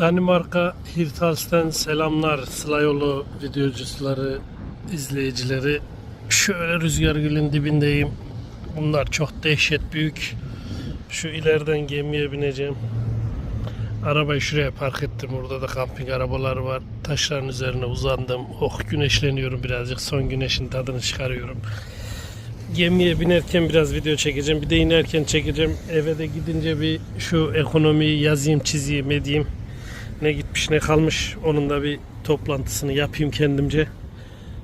Danimarka Hirtals'tan selamlar Sıla yolu videocuları, izleyicileri. Şöyle rüzgar gülün dibindeyim. Bunlar çok dehşet büyük. Şu ileriden gemiye bineceğim. Arabayı şuraya park ettim. Orada da kamping arabaları var. Taşların üzerine uzandım. Oh güneşleniyorum birazcık. Son güneşin tadını çıkarıyorum. Gemiye binerken biraz video çekeceğim. Bir de inerken çekeceğim. Eve de gidince bir şu ekonomiyi yazayım, çizeyim, edeyim. Ne gitmiş ne kalmış. Onun da bir toplantısını yapayım kendimce.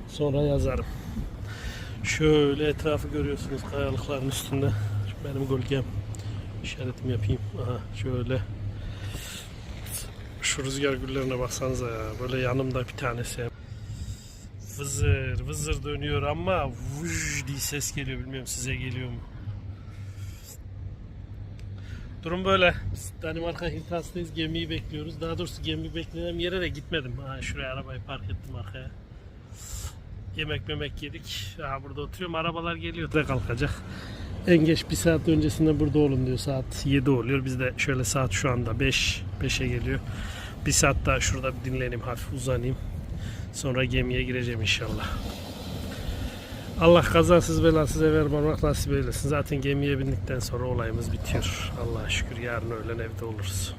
Sonra yazarım. Şöyle etrafı görüyorsunuz kayalıkların üstünde. Benim gölgem. İşaretimi yapayım. Aha şöyle. Şu rüzgar güllerine baksanıza ya. Böyle yanımda bir tanesi. Vızır vızır dönüyor ama vuş diye ses geliyor. Bilmiyorum size geliyor mu? Durum böyle. Danimarka Hiltas'tayız. Gemiyi bekliyoruz. Daha doğrusu gemi beklenen yere de gitmedim. Ha, şuraya arabayı park ettim arkaya. Yemek memek yedik. Ha, burada oturuyorum. Arabalar geliyor. Da kalkacak. En geç bir saat öncesinde burada olun diyor. Saat 7 oluyor. Biz de şöyle saat şu anda 5. 5'e geliyor. Bir saat daha şurada bir dinleneyim. Hafif uzanayım. Sonra gemiye gireceğim inşallah. Allah kazasız belasız ever varmak nasip eylesin. Zaten gemiye bindikten sonra olayımız bitiyor. Allah'a şükür yarın öğlen evde oluruz.